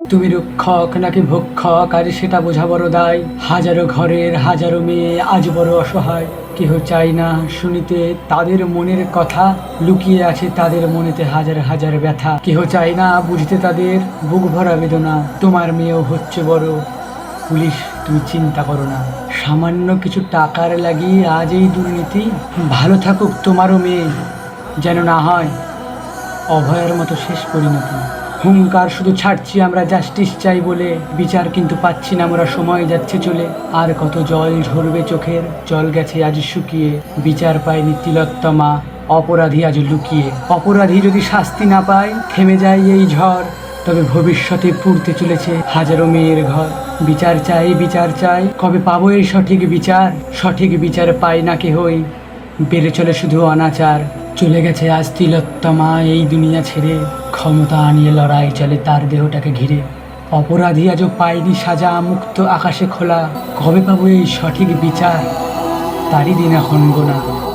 তুমি রক্ষক নাকি ভক্ষক? আজ সেটা বোঝা বড় দায়। হাজারো ঘরের হাজারো মেয়ে আজ বড় অসহায়। কেহ চাই না শুনিতে তাদের মনের কথা। লুকিয়ে আছে তাদের মনেতে হাজার হাজার ব্যথা। কেহ চাই না বুঝতে তাদের বুক ভরা বেদনা। তোমার মেয়েও হচ্ছে বড়। পুলিশ, তুমি চিন্তা করো না। সামান্য কিছু টাকার লাগিয়ে আজ এই দুর্নীতি। ভালো থাকুক তোমারও মেয়ে। যেন না হয় অভয়ের মতো শেষ পরিণতি। হুঙ্কার শুধু ছাড়ছি আমরা জাস্টিস চাই বলে। বিচার কিন্তু পাচ্ছি না আমরা, সময় যাচ্ছে চলে। আর কত জল ঝরবে চোখের, জল গেছে আজ শুকিয়ে। বিচার পায়নি তিলোত্তমা অপরাধী আজ লুকিয়ে। অপরাধী যদি শাস্তি না পায়, থেমে যায় এই ঝড়। তবে ভবিষ্যতে পুড়তে চলেছে হাজারো মেয়ের ঘর। বিচার চাই বিচার চাই, কবে পাবো এই সঠিক বিচার? সঠিক বিচার পাই না কেহই। বেড়ে চলে শুধু অনাচার। চলে গেছে আজ তিলোত্তমা এই দুনিয়া ছেড়ে। ক্ষমতা আনিয়ে লড়াই চলে তার দেহটাকে ঘিরে। অপরাধী আজও পায়নি সাজা, মুক্ত আকাশে খোলা। কবে পাবো এই সঠিক বিচার? তারই দিন এখন গোনা।